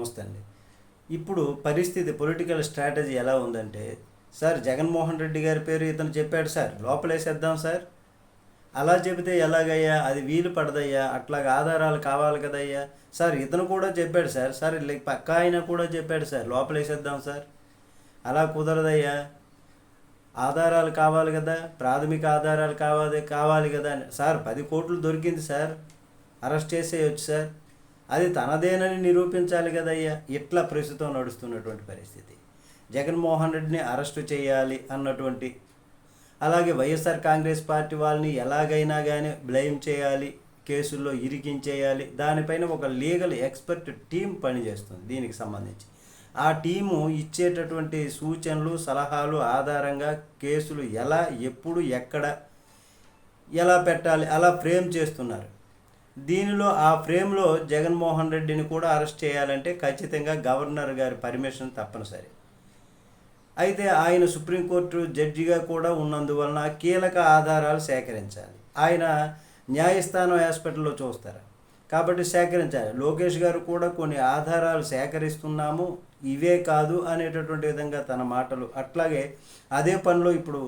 నమస్తే అండి. ఇప్పుడు పరిస్థితి పొలిటికల్ స్ట్రాటజీ ఎలా ఉందంటే సార్ జగన్మోహన్ రెడ్డి గారి పేరు ఇతను చెప్పాడు సార్ లోపలేసేద్దాం సార్. అలా చెబితే ఎలాగయ్యా? అది వీలు పడదయ్యా? అట్లాగ ఆధారాలు కావాలి కదయ్యా? సార్ ఇతను కూడా చెప్పాడు సార్ సార్ లైక్ పక్క ఆయన కూడా చెప్పాడు సార్ లోపలేసేద్దాం సార్. అలా కుదరదయ్యా? ఆధారాలు కావాలి కదా ప్రాథమిక ఆధారాలు కావాలి కావాలి కదా అని. సార్ పది కోట్లు దొరికింది సార్ అరెస్ట్ చేసేయచ్చు సార్. అది తనదేనని నిరూపించాలి కదయ్యా. ఇట్లా ప్రస్తుతం నడుస్తున్నటువంటి పరిస్థితి. జగన్మోహన్ రెడ్డిని అరెస్టు చేయాలి అన్నటువంటి అలాగే వైఎస్ఆర్ కాంగ్రెస్ పార్టీ వాళ్ళని ఎలాగైనా కానీ బ్లేమ్ చేయాలి కేసుల్లో ఇరికించేయాలి. దానిపైన ఒక లీగల్ ఎక్స్పర్ట్ టీం పనిచేస్తుంది దీనికి సంబంధించి. ఆ టీము ఇచ్చేటటువంటి సూచనలు సలహాలు ఆధారంగా కేసులు ఎలా ఎప్పుడు ఎక్కడ ఎలా పెట్టాలి అలా ఫ్రేమ్ చేస్తున్నారు. దీనిలో ఆ ఫ్రేమ్లో జగన్మోహన్ రెడ్డిని కూడా అరెస్ట్ చేయాలంటే ఖచ్చితంగా గవర్నర్ గారి పర్మిషన్ తప్పనిసరి. అయితే ఆయన సుప్రీంకోర్టు జడ్జిగా కూడా ఉన్నందువలన కీలక ఆధారాలు సేకరించాలి. ఆయన న్యాయస్థానం హాస్పిటల్లో చూస్తారు. కాబట్టి సేకరించాలి. లోకేష్ గారు కూడా కొన్ని ఆధారాలు సేకరిస్తున్నాము ఇవే కాదు అనేటటువంటి విధంగా తన మాటలు. అట్లాగే అదే పనిలో ఇప్పుడు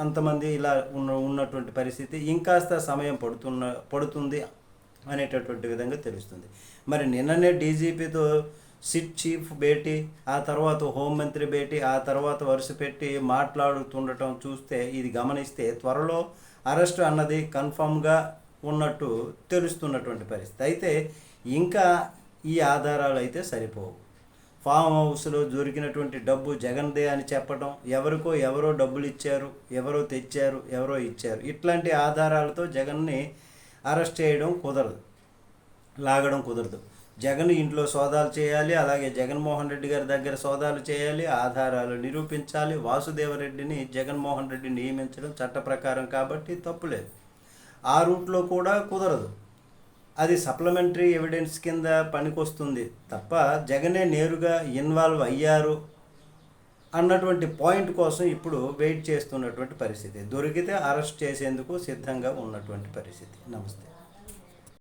అంతమంది ఇలా ఉన్న ఉన్నటువంటి పరిస్థితి. ఇంకాస్త సమయం పడుతున్న పడుతుంది. అనేటటువంటి విధంగా తెలుస్తుంది. మరి నిన్ననే డీజీపీతో సిట్ చీఫ్ భేటీ ఆ తర్వాత హోంమంత్రి భేటీ ఆ తర్వాత వరుస పెట్టి మాట్లాడుతుండటం చూస్తే ఇది గమనిస్తే త్వరలో అరెస్ట్ అన్నది కన్ఫామ్గా ఉన్నట్టు తెలుస్తున్నటువంటి పరిస్థితి. అయితే ఇంకా ఈ ఆధారాలు అయితే సరిపోవు. ఫామ్ హౌస్లో దొరికినటువంటి డబ్బు జగన్దే అని చెప్పడం ఎవరికో ఎవరో డబ్బులు ఇచ్చారు ఎవరో తెచ్చారు ఎవరో ఇచ్చారు. ఇట్లాంటి ఆధారాలతో జగన్ని అరెస్ట్ చేయడం కుదరదు. లాగడం కుదరదు. జగన్ ఇంట్లో సోదాలు చేయాలి అలాగే జగన్మోహన్ రెడ్డి గారి దగ్గర సోదాలు చేయాలి ఆధారాలు నిరూపించాలి వాసుదేవరెడ్డిని జగన్మోహన్ రెడ్డి నియమించడం చట్ట ప్రకారం కాబట్టి తప్పులేదు ఆ రూట్లో కూడా కుదరదు. అది సప్లిమెంటరీ ఎవిడెన్స్ కింద పనికొస్తుంది తప్ప జగనే నేరుగా ఇన్వాల్వ్ అయ్యారు అన్నటువంటి పాయింట్ కోసం ఇప్పుడు వెయిట్ చేస్తున్నటువంటి పరిస్థితి. దొరికితే అరెస్ట్ చేసేందుకు సిద్ధంగా ఉన్నటువంటి పరిస్థితి. నమస్తే.